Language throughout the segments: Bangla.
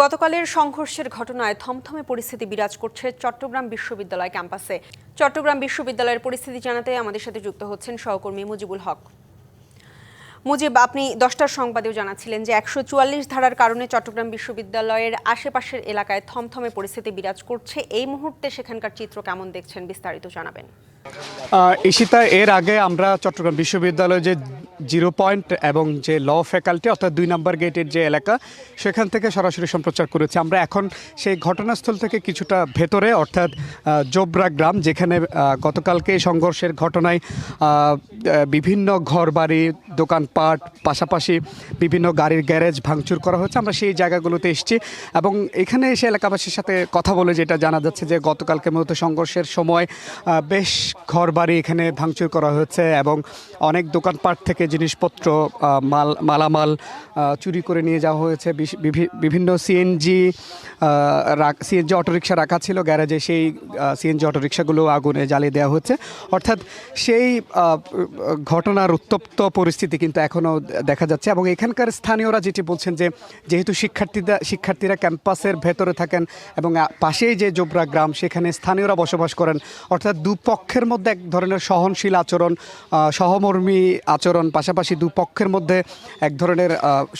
গতকালের সংঘর্ষের ঘটনায় থমথমে পরিস্থিতি বিরাজ করছে চট্টগ্রাম বিশ্ববিদ্যালয় ক্যাম্পাসে। চট্টগ্রাম বিশ্ববিদ্যালয়ের পরিস্থিতি জানাতে আমাদের সাথে যুক্ত হচ্ছেন সহকর্মী মুজিবুল হক। মুজিব, আপনি দশটার সংবাদেও জানাচ্ছিলেন যে একশো চুয়াল্লিশ ধারার কারণে চট্টগ্রাম বিশ্ববিদ্যালয়ের আশেপাশের এলাকায় থমথমে পরিস্থিতি বিরাজ করছে। এই মুহূর্তে সেখানকার চিত্র কেমন দেখছেন, বিস্তারিত জানাবেন। ঈশিতা, এর আগে আমরা চট্টগ্রাম বিশ্ববিদ্যালয়ে যে জিরো পয়েন্ট এবং যে ল ফ্যাকাল্টি অর্থাৎ দুই নম্বর গেটের যে এলাকা, সেখান থেকে সরাসরি সম্প্রচার করেছি। আমরা এখন সেই ঘটনাস্থল থেকে কিছুটা ভেতরে, অর্থাৎ জোবরা গ্রাম, যেখানে গতকালকে সংঘর্ষের ঘটনায় বিভিন্ন ঘরবাড়ি, দোকানপাট, পাশাপাশি বিভিন্ন গাড়ির গ্যারেজ ভাঙচুর করা হচ্ছে। আমরা সেই জায়গাগুলোতে এসেছি এবং এখানে এসে এলাকাবাসীর সাথে কথা বলে যেটা জানা যাচ্ছে যে গতকালকে মূলত সংঘর্ষের সময় বেশ ঘরবাড়ি এখানে ভাঙচুর করা হয়েছে এবং অনেক দোকানপাট থেকে জিনিসপত্র মাল, মালামাল চুরি করে নিয়ে যাওয়া হয়েছে। বিভিন্ন সিএনজি সিএনজি অটোরিকশা রাখা ছিল গ্যারেজে। সেই সিএনজি অটোরিকশাগুলো আগুনে জ্বালিয়ে দেওয়া হচ্ছে অর্থাৎ সেই ঘটনার উত্তপ্ত পরিস্থিতি কিন্তু এখনও দেখা যাচ্ছে। এবং এখানকার স্থানীয়রা যেটি বলছেন যে, যেহেতু শিক্ষার্থীরা শিক্ষার্থীরা ক্যাম্পাসের ভেতরে থাকেন এবং পাশেই যে জোবরা গ্রাম, সেখানে স্থানীয়রা বসবাস করেন। অর্থাৎ দুপক্ষের মধ্যে এক ধরনের সহনশীল আচরণ সহমর্মী আচরণ পাশাপাশি দুপক্ষের মধ্যে এক ধরনের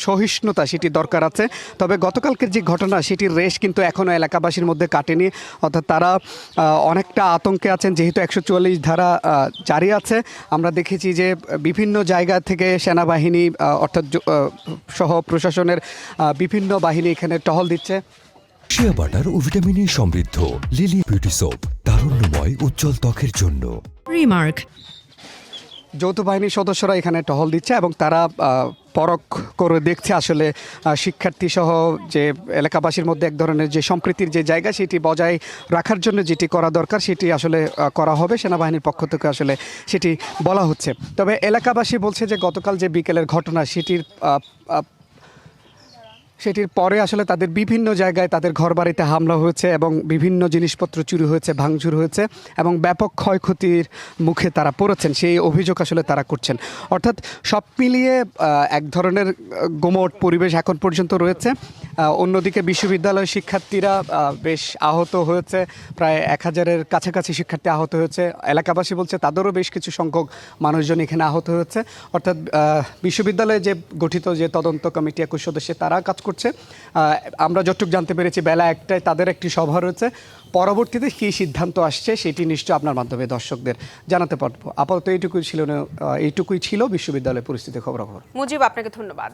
সহিষ্ণুতা সেটি দরকার আছে। তবে গতকালকের যে ঘটনা সেটির রেশ কিন্তু এখনও এলাকাবাসীর মধ্যে কাটেনি। অর্থাৎ তারা অনেকটা আতঙ্কে আছেন যেহেতু একশো চুয়াল্লিশ ধারা জারি আছে। আমরা দেখেছি যে বিভিন্ন জায়গা থেকে সেনাবাহিনী অর্থাৎ সহ প্রশাসনের বিভিন্ন বাহিনী এখানে টহল দিচ্ছে। শিয়া বাটার ও ভিটামিনে সমৃদ্ধ লিলি বিউটি সোপ তারুণ্যময় উজ্জ্বল ত্বকের জন্য। Remark. যৌথ বাহিনীর সদস্যরা এখানে টহল দিচ্ছে এবং তারা পরক করে দেখছে আসলে শিক্ষার্থী সহ যে এলাকাবাসীর মধ্যে এক ধরনের যে সম্প্রীতির যে জায়গা সেটি বজায় রাখার জন্য যেটি করা দরকার সেটি আসলে করা হবে। সেনাবাহিনীর পক্ষ থেকে আসলে সেটি বলা হচ্ছে। তবে এলাকাবাসী বলছে যে গতকাল যে বিকেলের ঘটনা সেটির সেটির পরে আসলে তাদের বিভিন্ন জায়গায় তাদের ঘরবাড়িতে হামলা হয়েছে এবং বিভিন্ন জিনিসপত্র চুরি হয়েছে, ভাঙচুর হয়েছে এবং ব্যাপক ক্ষয়ক্ষতির মুখে তারা পড়েছেন। সেই অভিযোগ আসলে তারা করছেন। অর্থাৎ সব মিলিয়ে এক ধরনের গোমট পরিবেশ এখন পর্যন্ত রয়েছে। অন্যদিকে বিশ্ববিদ্যালয় শিক্ষার্থীরা বেশ আহত হয়েছে। প্রায় এক হাজারের কাছাকাছি শিক্ষার্থী আহত হয়েছে। এলাকাবাসী বলছে তাদেরও বেশ কিছু সংখ্যক মানুষজন এখানে আহত হয়েছে। অর্থাৎ বিশ্ববিদ্যালয়ে যে গঠিত যে তদন্ত কমিটি একুশ সদস্যে তারা কাজ করছে। আহ, আমরা যতটুক জানতে পেরেছি বেলা একটায় তাদের একটি সভা রয়েছে। পরবর্তীতে কি সিদ্ধান্ত আসছে সেটি নিশ্চয় আপনার মাধ্যমে দর্শকদের জানাতে পারব। আপাতত এইটুকুই ছিল এইটুকুই ছিল বিশ্ববিদ্যালয়ের পরিস্থিতি খবরাখবর। মুজিব আপনাকে ধন্যবাদ।